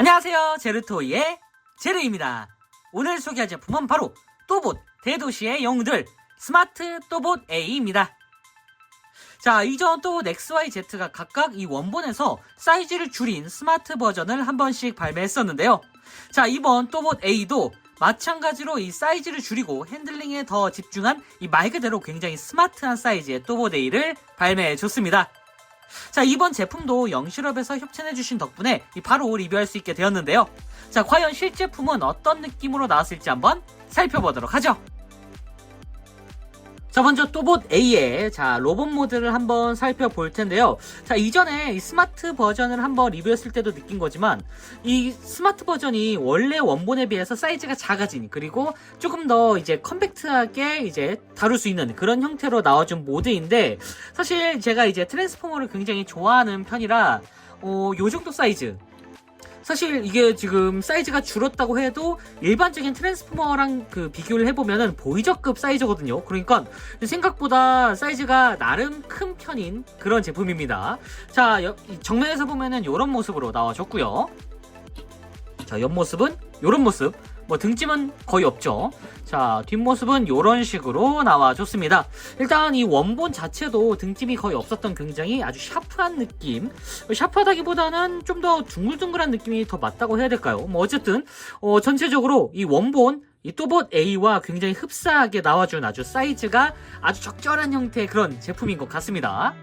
안녕하세요. 제르토이의 제르입니다. 오늘 소개할 제품은 바로 또봇 대도시의 영웅들 스마트 또봇 A입니다. 자, 이전 또봇 XYZ가 각각 이 원본에서 사이즈를 줄인 스마트 버전을 한 번씩 발매했었는데요. 자, 이번 또봇 A도 마찬가지로 이 사이즈를 줄이고 핸들링에 더 집중한 이 말 그대로 굉장히 스마트한 사이즈의 또봇 A를 발매해 줬습니다. 자, 이번 제품도 영실업에서 협찬해주신 덕분에 이 바로 리뷰할 수 있게 되었는데요. 자, 과연 실제품은 어떤 느낌으로 나왔을지 한번 살펴보도록 하죠. 자, 먼저 또봇 A의 자, 로봇 모드를 한번 살펴볼 텐데요. 자, 이전에 이 스마트 버전을 한번 리뷰했을 때도 느낀 거지만 이 스마트 버전이 원래 원본에 비해서 사이즈가 작아진 그리고 조금 더 이제 컴팩트하게 이제 다룰 수 있는 그런 형태로 나와준 모드인데 사실 제가 이제 트랜스포머를 굉장히 좋아하는 편이라 어, 요 정도 사이즈 사실 이게 지금 사이즈가 줄었다고 해도 일반적인 트랜스포머랑 그 비교를 해보면은 보이저급 사이즈거든요. 그러니까 생각보다 사이즈가 나름 큰 편인 그런 제품입니다. 자, 정면에서 보면은 이런 모습으로 나와줬고요. 자, 옆모습은 이런 모습. 뭐 등짐은 거의 없죠. 자, 뒷모습은 이런 식으로 나와줬습니다. 일단 이 원본 자체도 등짐이 거의 없었던 굉장히 아주 샤프한 느낌. 샤프하다기보다는 좀 더 둥글둥글한 느낌이 더 맞다고 해야 될까요? 뭐 어쨌든 어, 전체적으로 이 원본 이 또봇 A와 굉장히 흡사하게 나와준 아주 사이즈가 아주 적절한 형태의 그런 제품인 것 같습니다.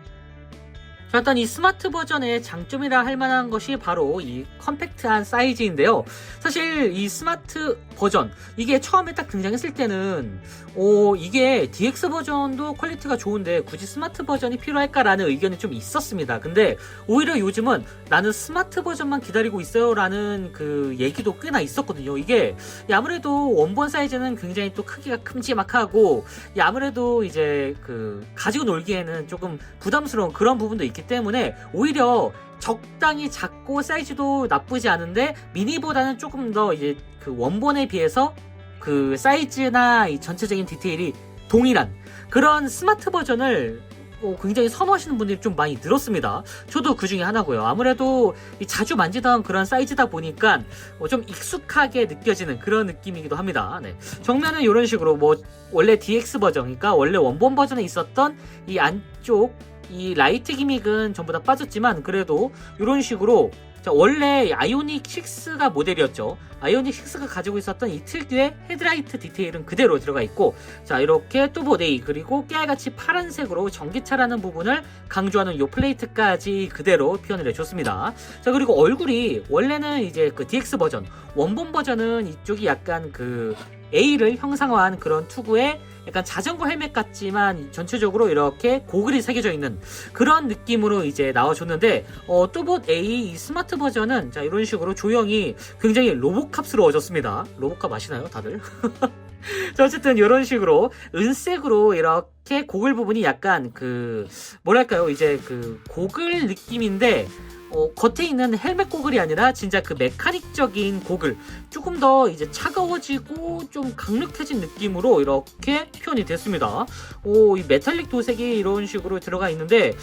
자, 일단 이 스마트 버전의 장점이라 할 만한 것이 바로 이 컴팩트한 사이즈인데요. 사실 이 스마트 버전 이게 처음에 딱 등장했을 때는 오 이게 DX 버전도 퀄리티가 좋은데 굳이 스마트 버전이 필요할까라는 의견이 좀 있었습니다. 근데 오히려 요즘은 나는 스마트 버전만 기다리고 있어요라는 그 얘기도 꽤나 있었거든요. 이게 이 아무래도 원본 사이즈는 굉장히 또 크기가 큼지막하고 이 아무래도 이제 그 가지고 놀기에는 조금 부담스러운 그런 부분도 있기 때문에 오히려 적당히 작고 사이즈도 나쁘지 않은데 미니보다는 조금 더 이제 그 원본에 비해서 그 사이즈나 이 전체적인 디테일이 동일한 그런 스마트 버전을 어, 굉장히 선호하시는 분들이 좀 많이 늘었습니다. 저도 그 중에 하나고요. 아무래도 이 자주 만지던 그런 사이즈다 보니까 어, 좀 익숙하게 느껴지는 그런 느낌이기도 합니다. 네. 정면은 이런 식으로 뭐 원래 DX 버전이니까 원래 원본 버전에 있었던 이 안쪽 이 라이트 기믹은 전부 다 빠졌지만 그래도 이런 식으로 자, 원래 아이오닉 6가 모델이었죠. 아이오닉 6가 가지고 있었던 이 특유의 헤드라이트 디테일은 그대로 들어가 있고 자 이렇게 뚜보데이 그리고 깨알같이 파란색으로 전기차라는 부분을 강조하는 요 플레이트까지 그대로 표현을 해줬습니다. 자 그리고 얼굴이 원래는 이제 그 DX 버전 원본 버전은 이쪽이 약간 그 A를 형상화한 그런 투구의 약간 자전거 헬멧 같지만 전체적으로 이렇게 고글이 새겨져 있는 그런 느낌으로 이제 나와줬는데 어, 또봇 A 이 스마트 버전은 자 이런 식으로 조형이 굉장히 로보캅스러워졌습니다. 로보캅 아시나요, 다들? 자 어쨌든 이런 식으로 은색으로 이렇게 고글 부분이 약간 그 뭐랄까요 이제 그 고글 느낌인데 어, 겉에 있는 헬멧 고글이 아니라 진짜 그 메카닉적인 고글 조금 더 이제 차가워지고 좀 강력해진 느낌으로 이렇게 표현이 됐습니다. 오, 이 메탈릭 도색이 이런 식으로 들어가 있는데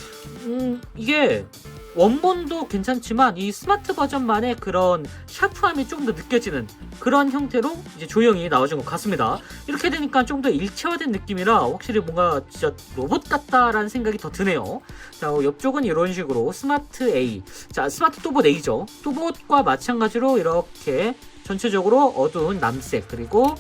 음, 이게 원본도 괜찮지만 이 스마트 버전만의 그런 샤프함이 조금 더 느껴지는 그런 형태로 이제 조형이 나와준 것 같습니다. 이렇게 되니까 좀 더 일체화된 느낌이라 확실히 뭔가 진짜 로봇 같다라는 생각이 더 드네요. 자, 어, 옆쪽은 이런 식으로 스마트 A. 자, 스마트 또봇 A죠. 또봇과 마찬가지로 이렇게 전체적으로 어두운 남색 그리고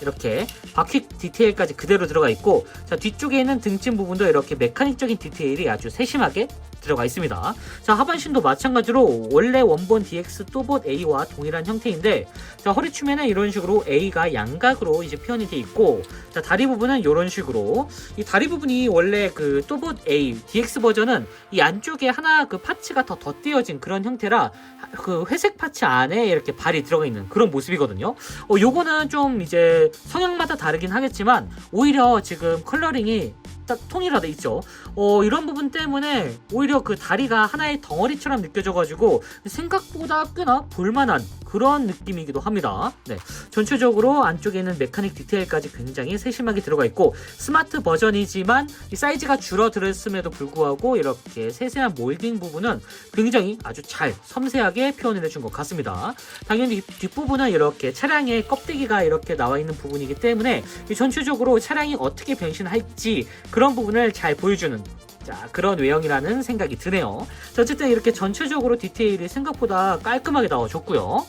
이렇게 바퀴 디테일까지 그대로 들어가 있고 자 뒤쪽에 있는 등짐 부분도 이렇게 메카닉적인 디테일이 아주 세심하게 들어가 있습니다. 자 하반신도 마찬가지로 원래 원본 DX 또봇 A와 동일한 형태인데 자 허리춤에는 이런 식으로 A가 양각으로 이제 표현이 돼 있고 자 다리 부분은 이런 식으로 이 다리 부분이 원래 그 또봇 A DX 버전은 이 안쪽에 하나 그 파츠가 더 덧대어진 그런 형태라 그 회색 파츠 안에 이렇게 발이 들어가 있는 그런 모습이거든요. 어 요거는 좀 이제 성향마다 다르긴 하겠지만 오히려 지금 컬러링이 딱 통일화돼 있죠. 어, 이런 부분 때문에 오히려 그 다리가 하나의 덩어리처럼 느껴져가지고 생각보다 꽤나 볼만한 그런 느낌이기도 합니다. 네, 전체적으로 안쪽에 있는 메카닉 디테일까지 굉장히 세심하게 들어가 있고 스마트 버전이지만 이 사이즈가 줄어들었음에도 불구하고 이렇게 세세한 몰딩 부분은 굉장히 아주 잘 섬세하게 표현을 해준 것 같습니다. 당연히 뒷부분은 이렇게 차량의 껍데기가 이렇게 나와 있는 부분이기 때문에 이 전체적으로 차량이 어떻게 변신할지 그런 부분을 잘 보여주는 자 그런 외형이라는 생각이 드네요. 자, 어쨌든 이렇게 전체적으로 디테일이 생각보다 깔끔하게 나와줬고요.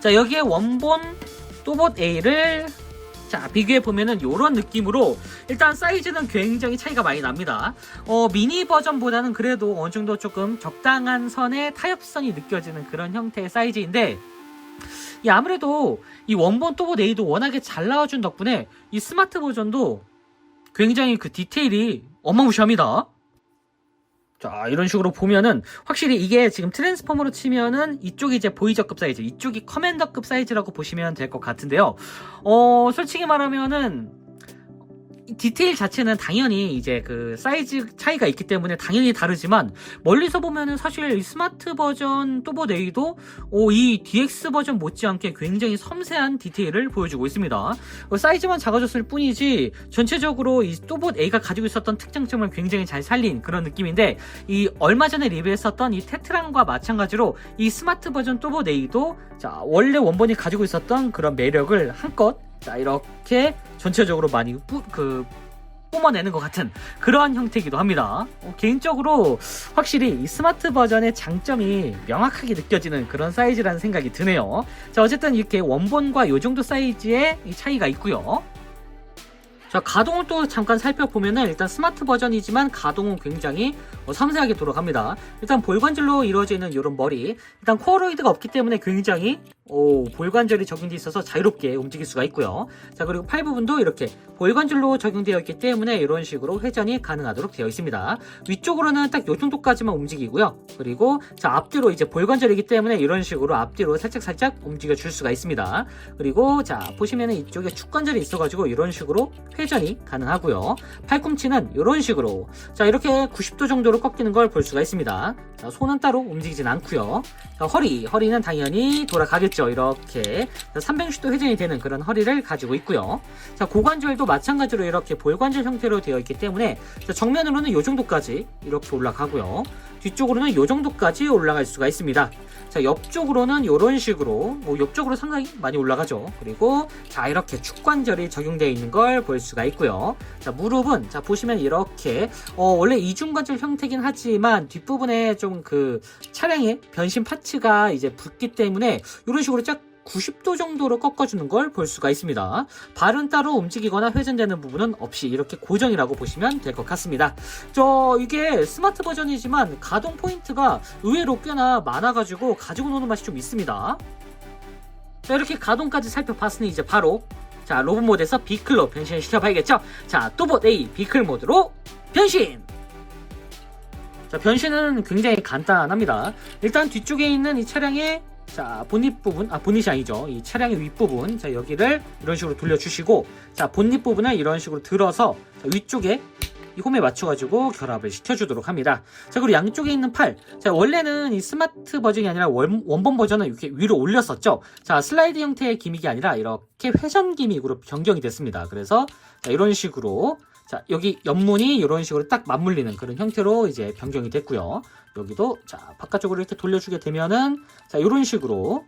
자 여기에 원본 또봇 A를 자 비교해 보면은 이런 느낌으로 일단 사이즈는 굉장히 차이가 많이 납니다. 어 미니 버전보다는 그래도 어느 정도 조금 적당한 선의 타협선이 느껴지는 그런 형태의 사이즈인데 이 아무래도 이 원본 또봇 A도 워낙에 잘 나와준 덕분에 이 스마트 버전도 굉장히 그 디테일이 어마무시합니다. 자 이런 식으로 보면은 확실히 이게 지금 트랜스포머로 치면은 이쪽이 이제 보이저급 사이즈 이쪽이 커맨더급 사이즈라고 보시면 될 것 같은데요 어 솔직히 말하면은 이 디테일 자체는 당연히 이제 그 사이즈 차이가 있기 때문에 당연히 다르지만 멀리서 보면은 사실 이 스마트 버전 오, 이 DX 버전 못지않게 굉장히 섬세한 디테일을 보여주고 있습니다. 어, 사이즈만 작아졌을 뿐이지 전체적으로 이 또봇 A가 가지고 있었던 특장점을 굉장히 잘 살린 그런 느낌인데 이 얼마 전에 리뷰했었던 이 테트랑과 마찬가지로 이 스마트 버전 또봇 A도 자 원래 원본이 가지고 있었던 그런 매력을 한껏 자 이렇게 전체적으로 많이 뿌, 그 뿜어내는 것 같은 그러한 형태이기도 합니다. 어, 개인적으로 확실히 이 스마트 버전의 장점이 명확하게 느껴지는 그런 사이즈라는 생각이 드네요. 자 어쨌든 이렇게 원본과 이 정도 사이즈의 이 차이가 있고요. 자 가동을 또 잠깐 살펴보면은 일단 스마트 버전이지만 가동은 굉장히 어, 섬세하게 돌아갑니다. 일단 볼관절로 이루어져 있는 이런 머리 일단 코어로이드가 없기 때문에 굉장히 오, 볼관절이 적용되어 있어서 자유롭게 움직일 수가 있고요. 자 그리고 팔 부분도 이렇게 볼관절로 적용되어 있기 때문에 이런 식으로 회전이 가능하도록 되어 있습니다. 위쪽으로는 딱이 정도까지만 움직이고요. 그리고 자 앞뒤로 이제 볼관절이기 때문에 이런 식으로 앞뒤로 살짝 살짝 움직여 줄 수가 있습니다. 그리고 자 보시면은 이쪽에 축관절이 있어 가지고 이런 식으로 회전이 가능하고요. 팔꿈치는 이런 식으로 자 이렇게 90도 정도로 꺾이는 걸 볼 수가 있습니다. 자, 손은 따로 움직이진 않고요. 자, 허리 허리는 당연히 돌아가겠 죠. 이렇게 360도 회전이 되는 그런 허리를 가지고 있고요. 자 고관절도 마찬가지로 이렇게 볼관절 형태로 되어 있기 때문에 자, 정면으로는 이 정도까지 이렇게 올라가고요. 뒤쪽으로는 이 정도까지 올라갈 수가 있습니다. 자, 옆쪽으로는 이런 식으로, 뭐 옆쪽으로 상당히 많이 올라가죠. 그리고 자, 이렇게 축관절이 적용되어 있는 걸 볼 수가 있고요. 자, 무릎은 자, 보시면 이렇게 어, 원래 이중관절 형태긴 하지만 뒷부분에 좀 그 차량의 변신 파츠가 이제 붙기 때문에 이런 식으로 쫙 90도 정도로 꺾어주는 걸 볼 수가 있습니다. 발은 따로 움직이거나 회전되는 부분은 없이 이렇게 고정이라고 보시면 될 것 같습니다. 저 이게 스마트 버전이지만 가동 포인트가 의외로 꽤나 많아가지고 가지고 노는 맛이 좀 있습니다. 자 이렇게 가동까지 살펴봤으니 이제 바로 자 로봇 모드에서 비클로 변신을 시켜봐야겠죠. 자 또봇 A 비클 모드로 변신. 자 변신은 굉장히 간단합니다. 일단 뒤쪽에 있는 이 차량의 자 본닛 부분 아 본닛이 아니죠 이 차량의 윗부분 자 여기를 이런 식으로 돌려주시고 자 본닛 부분을 이런 식으로 들어서 자, 위쪽에 이 홈에 맞춰가지고 결합을 시켜주도록 합니다. 자 그리고 양쪽에 있는 팔, 자 원래는 이 스마트 버전이 아니라 원, 원본 버전은 이렇게 위로 올렸었죠. 자 슬라이드 형태의 기믹이 아니라 이렇게 회전 기믹으로 변경이 됐습니다. 그래서 자, 이런 식으로 자 여기 옆문이 이런 식으로 딱 맞물리는 그런 형태로 이제 변경이 됐고요. 여기도 자 바깥쪽으로 이렇게 돌려주게 되면은 자 이런 식으로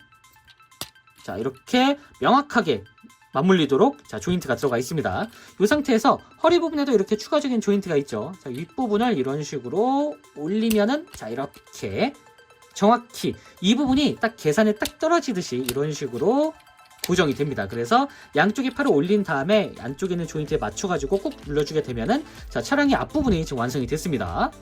자 이렇게 명확하게 맞물리도록 자 조인트가 들어가 있습니다. 이 상태에서 허리 부분에도 이렇게 추가적인 조인트가 있죠. 자 윗부분을 이런 식으로 올리면은 자 이렇게 정확히 이 부분이 딱 계산에 딱 떨어지듯이 이런 식으로 고정이 됩니다. 그래서 양쪽에 팔을 올린 다음에 안쪽에 있는 조인트에 맞춰가지고 꾹 눌러주게 되면은 자 차량의 앞부분이 지금 완성이 됐습니다.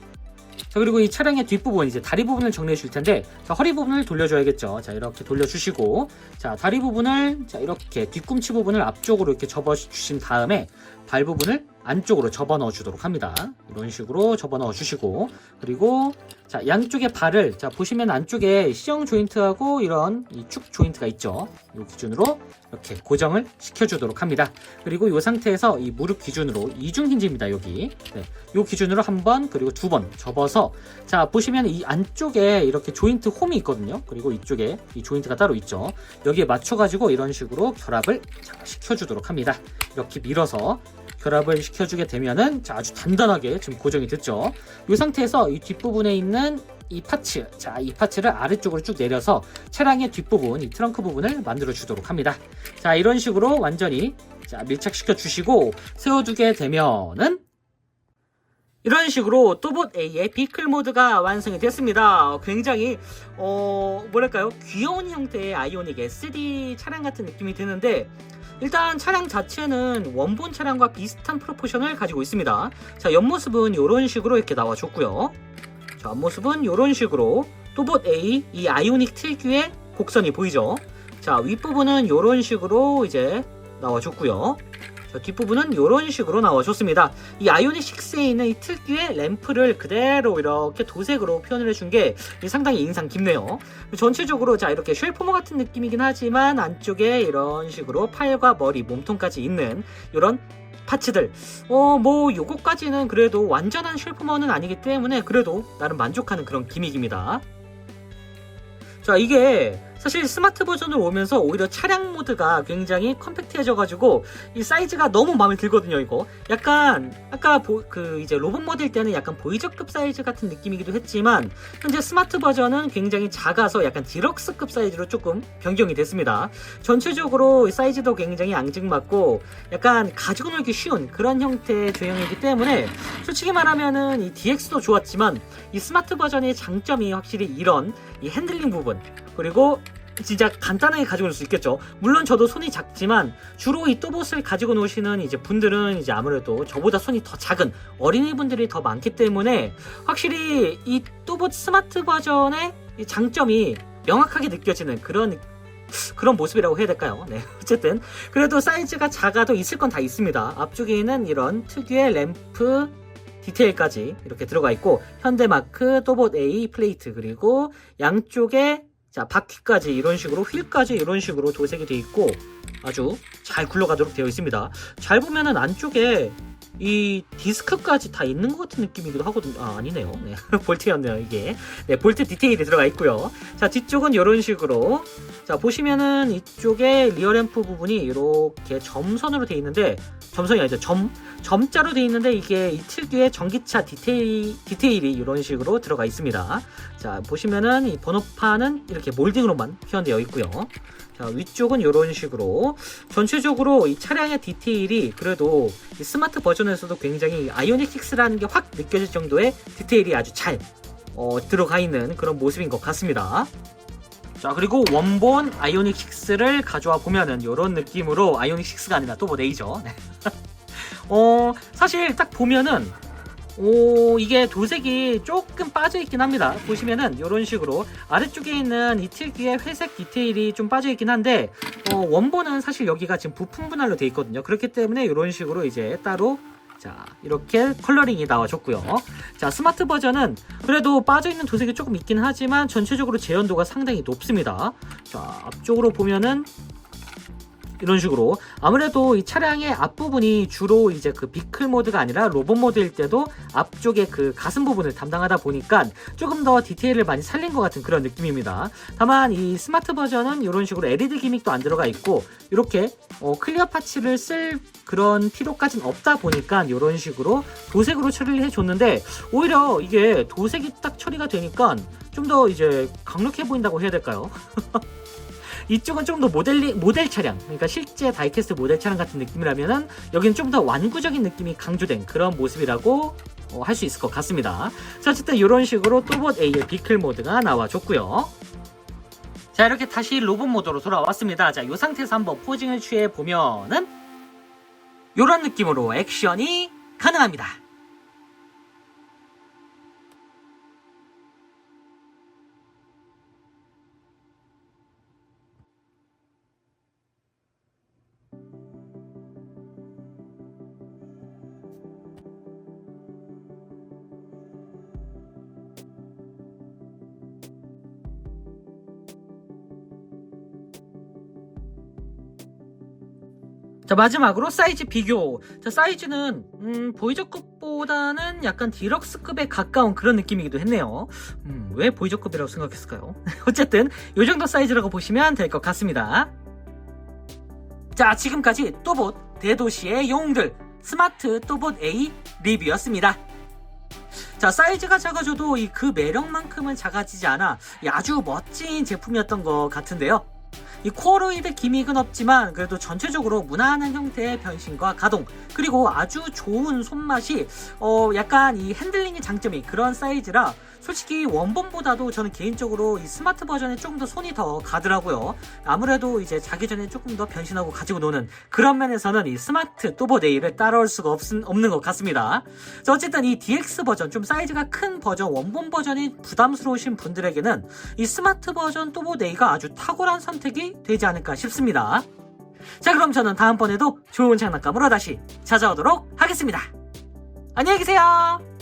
자 그리고 이 차량의 뒷부분 이제 다리 부분을 정리해 줄 텐데 자 허리 부분을 돌려줘야겠죠 자 이렇게 돌려주시고 자 다리 부분을 자 이렇게 뒤꿈치 부분을 앞쪽으로 이렇게 접어 주신 다음에 발 부분을 안쪽으로 접어 넣어 주도록 합니다. 이런 식으로 접어 넣어 주시고 그리고 자 양쪽의 발을 자 보시면 안쪽에 시정 조인트하고 이런 이축 조인트가 있죠. 이 기준으로 이렇게 고정을 시켜 주도록 합니다. 그리고 이 상태에서 이 무릎 기준으로 이중 힌지입니다. 여기 네, 이 기준으로 한 번 그리고 두 번 접어서 자 보시면 이 안쪽에 이렇게 조인트 홈이 있거든요. 그리고 이쪽에 이 조인트가 따로 있죠. 여기에 맞춰 가지고 이런 식으로 결합을 자, 시켜 주도록 합니다. 이렇게 밀어서 결합을 시켜주게 되면은 자, 아주 단단하게 지금 고정이 됐죠. 이 상태에서 이 뒷부분에 있는 이 파츠, 자, 이 파츠를 아래쪽으로 쭉 내려서 차량의 뒷부분, 이 트렁크 부분을 만들어 주도록 합니다. 자, 이런 식으로 완전히 자, 밀착시켜 주시고 세워두게 되면은 이런 식으로 또봇 A의 비클 모드가 완성이 됐습니다. 굉장히 어 뭐랄까요 귀여운 형태의 아이오닉 SD 차량 같은 느낌이 드는데 일단 차량 자체는 원본 차량과 비슷한 프로포션을 가지고 있습니다. 자 옆모습은 이런 식으로 이렇게 나와줬고요. 자 앞모습은 이런 식으로 또봇 A 이 아이오닉 특유의 곡선이 보이죠. 자 윗부분은 이런 식으로 이제 나와줬고요. 자, 뒷부분은 이런 식으로 나와줬습니다. 이 아이오닉 6에 있는 이 특유의 램프를 그대로 이렇게 도색으로 표현을 해준 게 상당히 인상 깊네요. 전체적으로 자 이렇게 쉘포머 같은 느낌이긴 하지만 안쪽에 이런 식으로 팔과 머리, 몸통까지 있는 이런 파츠들 어 뭐 요거까지는 그래도 완전한 쉘포머는 아니기 때문에 그래도 나름 만족하는 그런 기믹입니다. 자 이게 사실 스마트 버전으로 오면서 오히려 차량 모드가 굉장히 컴팩트해져가지고 이 사이즈가 너무 마음에 들거든요 이거. 약간 아까 보, 그 이제 로봇 모델 때는 약간 보이저급 사이즈 같은 느낌이기도 했지만 현재 스마트 버전은 굉장히 작아서 약간 디럭스급 사이즈로 조금 변경이 됐습니다. 전체적으로 사이즈도 굉장히 앙증맞고 약간 가지고 놀기 쉬운 그런 형태의 조형이기 때문에 솔직히 말하면은 이 DX도 좋았지만 이 스마트 버전의 장점이 확실히 이런 이 핸들링 부분 그리고 진짜 간단하게 가지고 놀수 있겠죠. 물론 저도 손이 작지만 주로 이 또봇을 가지고 노시는 이제 분들은 이제 아무래도 저보다 손이 더 작은 어린이 분들이 더 많기 때문에 확실히 이 또봇 스마트 버전의 이 장점이 명확하게 느껴지는 그런 그런 모습이라고 해야 될까요? 네. 어쨌든 그래도 사이즈가 작아도 있을 건 다 있습니다. 앞쪽에는 이런 특유의 램프 디테일까지 이렇게 들어가 있고 현대마크, 또봇 A 플레이트 그리고 양쪽에 자 바퀴까지 이런 식으로 휠까지 이런 식으로 도색이 되어 있고 아주 잘 굴러가도록 되어 있습니다. 잘 보면은 안쪽에 이 디스크까지 다 있는 것 같은 느낌이기도 하거든요. 아, 아니네요. 네. 볼트였네요, 이게. 네, 볼트 디테일이 들어가 있고요. 자, 뒤쪽은 이런 식으로. 자, 보시면은 이쪽에 리어램프 부분이 이렇게 점선으로 되어 있는데, 점선이 아니죠. 점, 점자로 되어 있는데, 이게 이 특유의 전기차 디테일, 디테일이 이런 식으로 들어가 있습니다. 자, 보시면은 이 번호판은 이렇게 몰딩으로만 표현되어 있고요. 자, 위쪽은 이런 식으로 전체적으로 이 차량의 디테일이 그래도 스마트 버전에서도 굉장히 아이오닉 6라는 게 확 느껴질 정도의 디테일이 아주 잘 어, 들어가 있는 그런 모습인 것 같습니다. 자 그리고 원본 아이오닉 6를 가져와 보면은 이런 느낌으로 아이오닉 6가 아니라 또뭐 네이죠. 네. 어 사실 딱 보면은 오 이게 도색이 조금 빠져 있긴 합니다. 보시면은 이런 식으로 아래쪽에 있는 이 특유의 회색 디테일이 좀 빠져 있긴 한데 어, 원본은 사실 여기가 지금 부품 분할로 되어 있거든요. 그렇기 때문에 이런 식으로 이제 따로 자 이렇게 컬러링이 나와줬고요. 자 스마트 버전은 그래도 빠져있는 도색이 조금 있긴 하지만 전체적으로 재현도가 상당히 높습니다. 자 앞쪽으로 보면은 이런 식으로 아무래도 이 차량의 앞부분이 주로 이제 그 비클 모드가 아니라 로봇 모드일 때도 앞쪽에 그 가슴 부분을 담당하다 보니까 조금 더 디테일을 많이 살린 것 같은 그런 느낌입니다. 다만 이 스마트 버전은 이런 식으로 LED 기믹도 안 들어가 있고 이렇게 어, 클리어 파츠를 쓸 그런 필요까지는 없다 보니까 이런 식으로 도색으로 처리를 해줬는데 오히려 이게 도색이 딱 처리가 되니까 좀 더 이제 강력해 보인다고 해야 될까요? 이쪽은 좀 더 모델리, 모델 차량, 그러니까 실제 다이캐스트 모델 차량 같은 느낌이라면은 여기는 좀 더 완구적인 느낌이 강조된 그런 모습이라고 어, 할수 있을 것 같습니다. 자, 어쨌든 이런 식으로 또봇 A의 비클 모드가 나와줬고요. 자, 이렇게 다시 로봇 모드로 돌아왔습니다. 자, 이 상태에서 한번 포징을 취해 보면은 이런 느낌으로 액션이 가능합니다. 자 마지막으로 사이즈 비교. 자 사이즈는 음, 보이저급보다는 약간 디럭스급에 가까운 그런 느낌이기도 했네요. 음, 왜 보이저급이라고 생각했을까요? 어쨌든 이 정도 사이즈라고 보시면 될 것 같습니다. 자 지금까지 또봇 대도시의 영웅들 스마트 또봇 A 리뷰였습니다. 자 사이즈가 작아져도 이 그 매력만큼은 작아지지 않아 이 아주 멋진 제품이었던 것 같은데요 이 코어로이드 기믹은 없지만 그래도 전체적으로 무난한 형태의 변신과 가동 그리고 아주 좋은 손맛이 어 약간 이 핸들링의 장점이 그런 사이즈라 솔직히 원본보다도 저는 개인적으로 이 스마트 버전에 조금 더 손이 더 가더라고요. 아무래도 이제 자기 전에 조금 더 변신하고 가지고 노는 그런 면에서는 이 스마트 또보데이를 따라올 수가 없, 없는 것 같습니다. 자, 어쨌든 이 DX 버전 좀 사이즈가 큰 버전 원본 버전이 부담스러우신 분들에게는 이 스마트 버전 또보데이가 아주 탁월한 선택이 되지 않을까 싶습니다. 자 그럼 저는 다음번에도 좋은 장난감으로 다시 찾아오도록 하겠습니다. 안녕히 계세요